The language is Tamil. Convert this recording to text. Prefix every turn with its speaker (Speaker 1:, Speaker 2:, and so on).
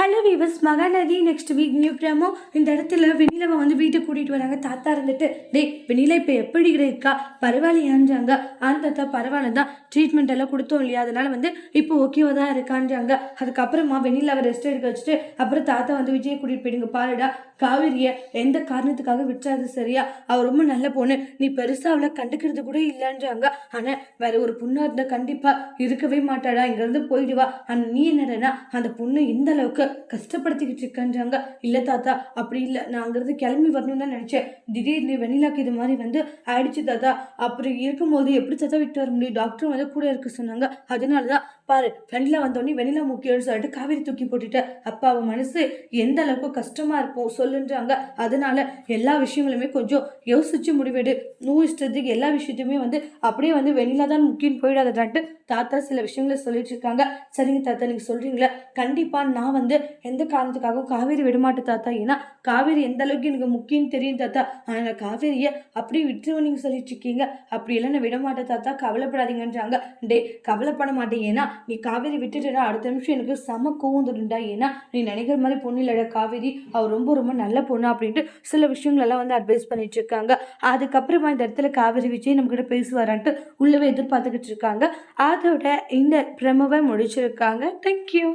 Speaker 1: Hello viewers Mahanadi next week new கிராமோ இந்த இடத்துல வெண்ணிலாவை வந்து வீட்டுக்கு கூட்டிகிட்டு வராங்க. தாத்தா இருந்துட்டு டேய் வெண்ணிலா இப்போ எப்படி இருக்கா? பரவாயில்லையான்றாங்க. ஆ தாத்தா பரவாயில்ல தான். ட்ரீட்மெண்ட் எல்லாம் கொடுத்தோம் இல்லையா? அதனால் வந்து இப்போ ஓகேவா தான் இருக்கான்றாங்க. அதுக்கப்புறமா வெண்ணிலாவை ரெஸ்ட் எடுக்க வச்சுட்டு அப்புறம் தாத்தா வந்து விஜய் கூட்டிகிட்டு போயிடுங்க பாருடா. காவிரியை எந்த காரணத்துக்காக விட்டுறாது சரியா? அவள் ரொம்ப நல்ல பொண்ணு. நீ பெருசாக அவளை கண்டுக்கிறது கூட இல்லைன்றாங்க. ஆனால் வேற ஒரு பொண்ணாக இருந்தால் கண்டிப்பாக இருக்கவே மாட்டாடா. இங்கேருந்து போயிடுவா. ஆனால் நீ என்னடனா அந்த பொண்ணு இந்த அளவுக்கு கஷ்டப்படுத்திக்கிட்டு இருக்கன்றாங்க. இல்லை தாத்தா அப்படி இல்லை. நான் அங்கேருந்து கிளம்பி வரணும்னு தான் நினச்சேன். திடீர்னு வெண்ணிலாக்கு இது மாதிரி வந்து ஆயிடுச்சு தாத்தா. அப்படி இருக்கும்போது எப்படி தாத்தா விட்டு வர முடியும்? டாக்டர் வந்து கூட இருக்க சொன்னாங்க. அதனால தான் பாரு வெண்ணிலா வந்தோடனே வெண்ணிலா முக்கியம்னு சொல்லிட்டு காவேரி தூக்கி போட்டுட்டேன். அப்போ அவன் மனசு எந்த அளவுக்கு கஷ்டமாக இருக்கும் சொல்லுன்றாங்க. அதனால எல்லா விஷயங்களுமே கொஞ்சம் யோசிச்சு முடிவெடு. நூ இஷ்டத்துக்கு எல்லா விஷயத்தையுமே வந்து அப்படியே வந்து வெண்ணிலா தான் முக்கியம் போயிடாதான்ட்டு தாத்தா சில விஷயங்களை சொல்லிட்டு இருக்காங்க. சரிங்க தாத்தா நீங்கள் சொல்கிறீங்களா கண்டிப்பாக நான் வந்து எந்த காரணத்துக்காகவும் காவேரி விடமாட்டேன் தாத்தா. ஏன்னா காவேரி எந்த அளவுக்கு எனக்கு முக்கியம்னு தெரியும் தாத்தா. ஆனால் காவேரியை அப்படியே விட்டுருவோம் நீங்கள் சொல்லிட்டு இருக்கீங்க. அப்படியெல்லாம் நான் விடமாட்டேன் தாத்தா. கவலைப்படாதீங்கன்றாங்க. டே கவலைப்பட மாட்டேன். ஏன்னா நீ காவேரி விட்டுட்டா அடுத்த நிமிஷம் எனக்கு செம கோவம் ஏன்னா நீ நினைக்கிற மாதிரி பொண்ணு இல்லடா காவேரி அவள் ரொம்ப ரொம்ப நல்ல பொண்ணு அப்படின்ட்டு சில விஷயங்களெல்லாம் வந்து அட்வைஸ் பண்ணிட்டு இருக்காங்க. அதுக்கப்புறமா இந்த இடத்துல காவேரி விஜய் நம்ம கிட்ட பேசுவாரான்ட்டு உள்ளவே எதிர்பார்த்துக்கிட்டு இருக்காங்க. அதோட இந்த பிரமவை முடிச்சிருக்காங்க. தேங்க்யூ